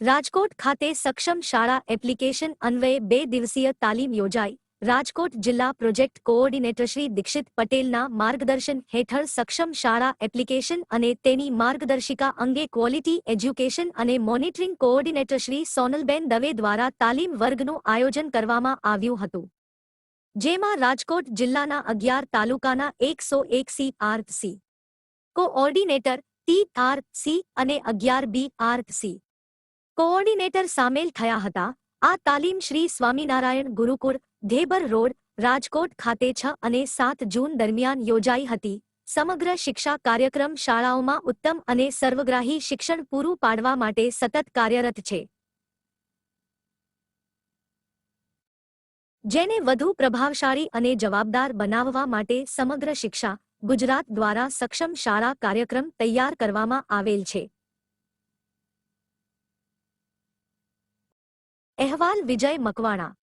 રાજકોટ ખાતે સક્ષમ શાળા એપ્લિકેશન અન્વયે બે દિવસીય તાલીમ યોજાઈ. રાજકોટ જિલ્લા પ્રોજેક્ટ કોઓર્ડિનેટર શ્રી દીક્ષિત પટેલના માર્ગદર્શન હેઠળ સક્ષમ શાળા એપ્લિકેશન અને તેની માર્ગદર્શિકા અંગે ક્વોલિટી એજ્યુકેશન અને મોનિટરિંગ કોઓર્ડિનેટર શ્રી સોનલબેન દવે દ્વારા તાલીમ વર્ગનું આયોજન કરવામાં આવ્યું હતું. જેમાં રાજકોટ જિલ્લાના અગિયાર તાલુકાના એકસો એક C R C, coordinator T R C અને અગિયાર બી આર સી કોઓર્ડિનેટર સામેલ થયા હતા. આ તાલીમ શ્રી સ્વામિનારાયણ ગુરુકુળ, ધેબર રોડ, રાજકોટ ખાતે છ અને સાત જૂન દરમિયાન યોજાઈ હતી. સમગ્ર શિક્ષા કાર્યક્રમ શાળાઓમાં ઉત્તમ અને સર્વગ્રાહી શિક્ષણ પૂરું પાડવા માટે સતત કાર્યરત છે. જેને વધુ પ્રભાવશાળી અને જવાબદાર બનાવવા માટે સમગ્ર શિક્ષા ગુજરાત દ્વારા સક્ષમ શાળા કાર્યક્રમ તૈયાર કરવામાં આવેલ છે. અહેવાલ વિજય મકવાણા.